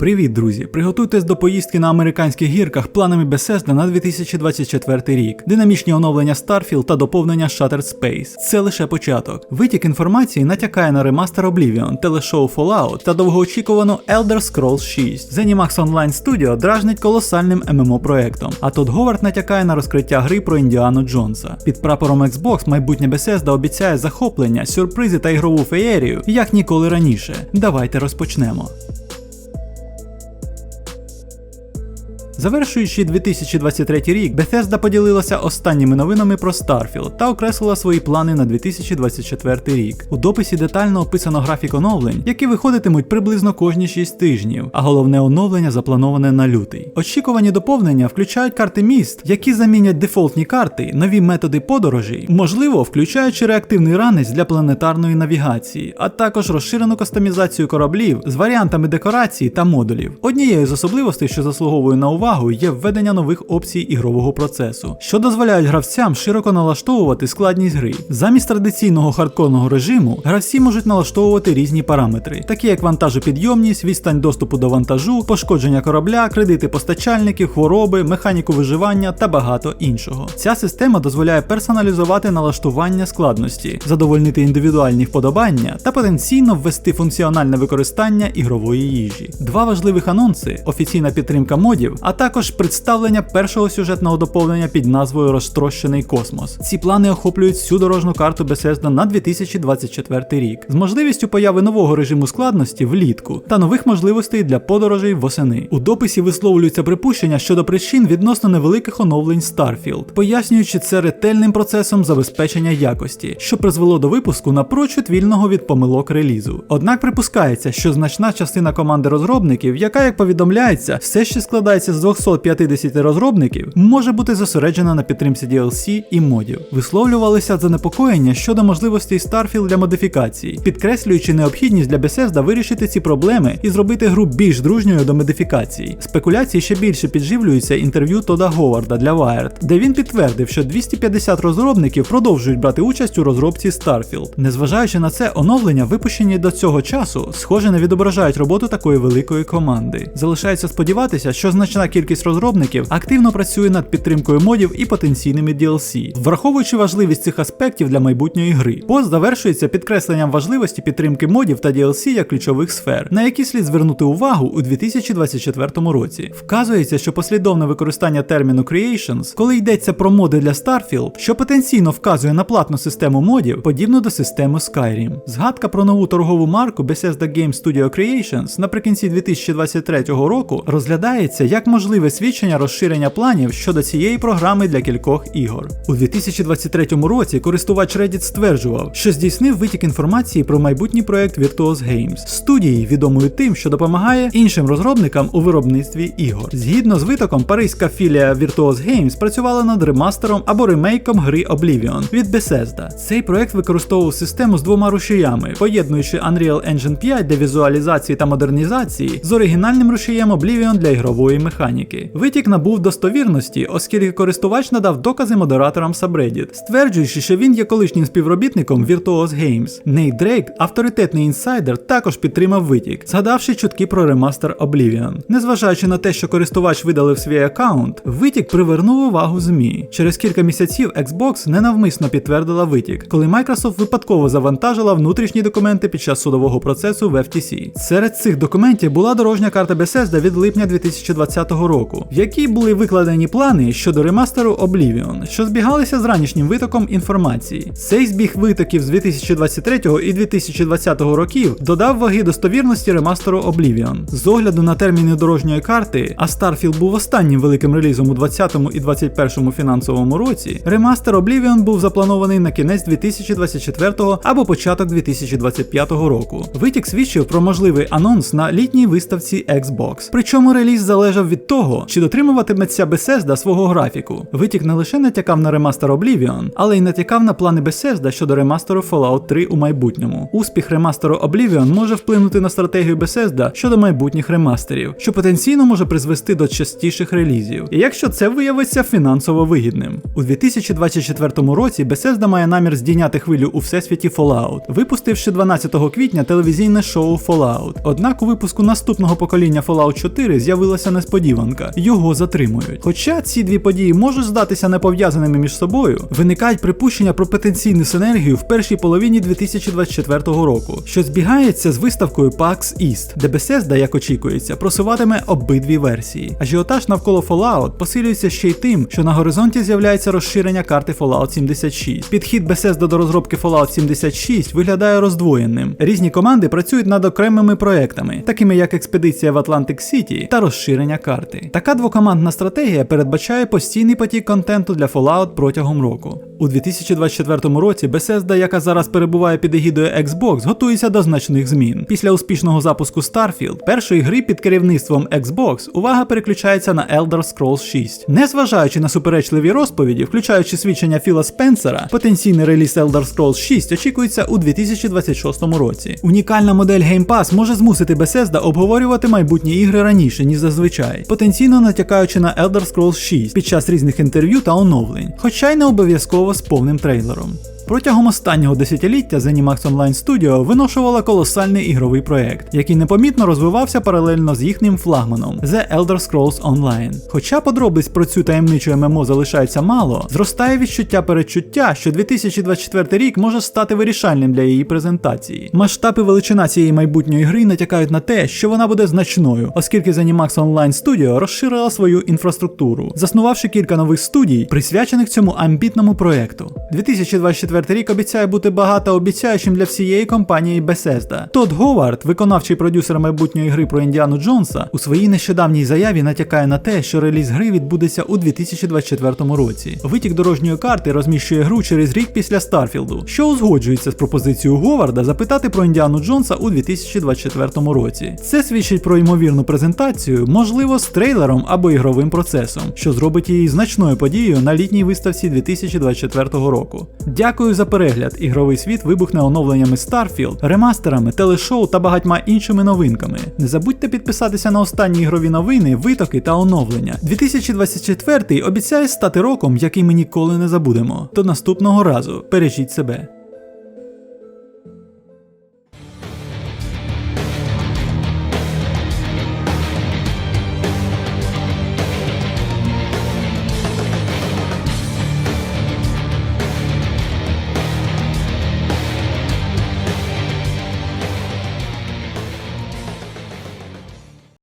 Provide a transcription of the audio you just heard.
Привіт, друзі! Приготуйтесь до поїздки на американських гірках планами Bethesda на 2024 рік, динамічні оновлення Starfield та доповнення Shattered Space. Це лише початок. Витік інформації натякає на ремастер Oblivion, телешоу Fallout та довгоочікувану Elder Scrolls 6. ZeniMax Online Studio дражнить колосальним ММО проектом, а Тодд Говард натякає на розкриття гри про Індіану Джонса. Під прапором Xbox майбутнє Bethesda обіцяє захоплення, сюрпризи та ігрову феєрію, як ніколи раніше. Давайте розпочнемо. Завершуючи 2023 рік, Bethesda поділилася останніми новинами про Starfield та окреслила свої плани на 2024 рік. У дописі детально описано графік оновлень, які виходитимуть приблизно кожні 6 тижнів, а головне оновлення заплановане на лютий. Очікувані доповнення включають карти міст, які замінять дефолтні карти, нові методи подорожей, можливо, включаючи реактивний ранець для планетарної навігації, а також розширену кастомізацію кораблів з варіантами декорацій та модулів. Однією з особливостей, що заслуговує на увагу, є введення нових опцій ігрового процесу, що дозволяють гравцям широко налаштовувати складність гри. Замість традиційного хардкорного режиму гравці можуть налаштовувати різні параметри, такі як вантажопідйомність, відстань доступу до вантажу, пошкодження корабля, кредити постачальників, хвороби, механіку виживання та багато іншого. Ця система дозволяє персоналізувати налаштування складності, задовольнити індивідуальні вподобання та потенційно ввести функціональне використання ігрової їжі. Два важливих анонси: офіційна підтримка модів, а також представлення першого сюжетного доповнення під назвою Розтрощений космос. Ці плани охоплюють всю дорожну карту Bethesda на 2024 рік, з можливістю появи нового режиму складності влітку та нових можливостей для подорожей восени. У дописі висловлюються припущення щодо причин відносно невеликих оновлень Starfield, пояснюючи це ретельним процесом забезпечення якості, що призвело до випуску напрочуд вільного від помилок релізу. Однак припускається, що значна частина команди розробників, яка, як повідомляється, все ще складається з 250 розробників, може бути зосереджена на підтримці DLC і модів. Висловлювалися занепокоєння щодо можливостей Starfield для модифікацій, підкреслюючи необхідність для Bethesda вирішити ці проблеми і зробити гру більш дружньою до модифікацій. Спекуляції ще більше підживлюються інтерв'ю Тода Говарда для Wired, де він підтвердив, що 250 розробників продовжують брати участь у розробці Starfield. Незважаючи на це, оновлення, випущені до цього часу, схоже не відображають роботу такої великої команди. Залишається сподіватися, що значна кількість розробників активно працює над підтримкою модів і потенційними DLC, враховуючи важливість цих аспектів для майбутньої гри. Пост завершується підкресленням важливості підтримки модів та DLC як ключових сфер, на які слід звернути увагу у 2024 році. Вказується, що послідовне використання терміну Creations, коли йдеться про моди для Starfield, що потенційно вказує на платну систему модів, подібну до системи Skyrim. Згадка про нову торгову марку Bethesda Game Studio Creations наприкінці 2023 року розглядається як можливе свідчення розширення планів щодо цієї програми для кількох ігор. У 2023 році користувач Reddit стверджував, що здійснив витік інформації про майбутній проект Virtuos Games, студії, відомої тим, що допомагає іншим розробникам у виробництві ігор. Згідно з витоком, паризька філія Virtuos Games працювала над ремастером або ремейком гри Oblivion від Bethesda. Цей проект використовував систему з двома рушіями, поєднуючи Unreal Engine 5 для візуалізації та модернізації з оригінальним рушієм Oblivion для ігрової механіки. Витік набув достовірності, оскільки користувач надав докази модераторам Subreddit, стверджуючи, що він є колишнім співробітником Virtuos Games. Нейт Дрейк, авторитетний інсайдер, також підтримав витік, згадавши чутки про ремастер Oblivion. Незважаючи на те, що користувач видалив свій аккаунт, витік привернув увагу ЗМІ. Через кілька місяців Xbox ненавмисно підтвердила витік, коли Microsoft випадково завантажила внутрішні документи під час судового процесу в FTC. Серед цих документів була дорожня карта Bethesda від липня 2020 року, в якій були викладені плани щодо ремастеру Oblivion, що збігалися з ранішнім витоком інформації. Цей збіг витоків з 2023 і 2020 років додав ваги достовірності ремастеру Oblivion. З огляду на терміни дорожньої карти, а Starfield був останнім великим релізом у 2020 і 2021 фінансовому році, ремастер Oblivion був запланований на кінець 2024 або початок 2025 року. Витік свідчив про можливий анонс на літній виставці Xbox. Причому реліз залежав від того, чи дотримуватиметься Bethesda свого графіку. Витік не лише натякав на ремастер Oblivion, але й натякав на плани Bethesda щодо ремастеру Fallout 3 у майбутньому. Успіх ремастеру Oblivion може вплинути на стратегію Bethesda щодо майбутніх ремастерів, що потенційно може призвести до частіших релізів. Якщо це виявиться фінансово вигідним. У 2024 році Bethesda має намір здійняти хвилю у всесвіті Fallout, випустивши 12 квітня телевізійне шоу Fallout. Однак у випуску наступного покоління Fallout 4 з'явилася несподіванка, його затримують. Хоча ці дві події можуть здатися непов'язаними між собою, виникають припущення про потенційну синергію в першій половині 2024 року, що збігається з виставкою PAX East, де Bethesda, як очікується, просуватиме обидві версії. Ажіотаж навколо Fallout посилюється ще й тим, що на горизонті з'являється розширення карти Fallout 76. Підхід Bethesda до розробки Fallout 76 виглядає роздвоєним. Різні команди працюють над окремими проектами, такими як експедиція в Атлантик Сіті та розширення карти. Така двокомандна стратегія передбачає постійний потік контенту для Fallout протягом року. У 2024 році Bethesda, яка зараз перебуває під егідою Xbox, готується до значних змін. Після успішного запуску Starfield, першої гри під керівництвом Xbox, увага переключається на Elder Scrolls 6. Незважаючи на суперечливі розповіді, включаючи свідчення Філа Спенсера, потенційний реліз Elder Scrolls 6 очікується у 2026 році. Унікальна модель Game Pass може змусити Bethesda обговорювати майбутні ігри раніше, ніж зазвичай, потенційно натякаючи на Elder Scrolls 6 під час різних інтерв'ю та оновлень, хоча й не обов'язково з повним трейлером. Протягом останнього десятиліття ZeniMax Online Studio виношувала колосальний ігровий проект, який непомітно розвивався паралельно з їхнім флагманом The Elder Scrolls Online. Хоча подробиць про цю таємничу ММО залишається мало, зростає відчуття передчуття, що 2024 рік може стати вирішальним для її презентації. Масштаб і величина цієї майбутньої гри натякають на те, що вона буде значною, оскільки ZeniMax Online Studio розширила свою інфраструктуру, заснувавши кілька нових студій, присвячених цьому амбітному проекту. 2024 рік обіцяє бути багатообіцяючим для всієї компанії Bethesda. Тодд Говард, виконавчий продюсер майбутньої гри про Індіану Джонса, у своїй нещодавній заяві натякає на те, що реліз гри відбудеться у 2024 році. Витік дорожньої карти розміщує гру через рік після Старфілду, що узгоджується з пропозицією Говарда запитати про Індіану Джонса у 2024 році. Це свідчить про ймовірну презентацію, можливо, з трейлером або ігровим процесом, що зробить її значною подією на літній виставці 2024 року. Дякую за перегляд. Ігровий світ вибухне оновленнями Starfield, ремастерами, телешоу та багатьма іншими новинками. Не забудьте підписатися на останні ігрові новини, витоки та оновлення. 2024 обіцяє стати роком, який ми ніколи не забудемо. До наступного разу бережіть себе.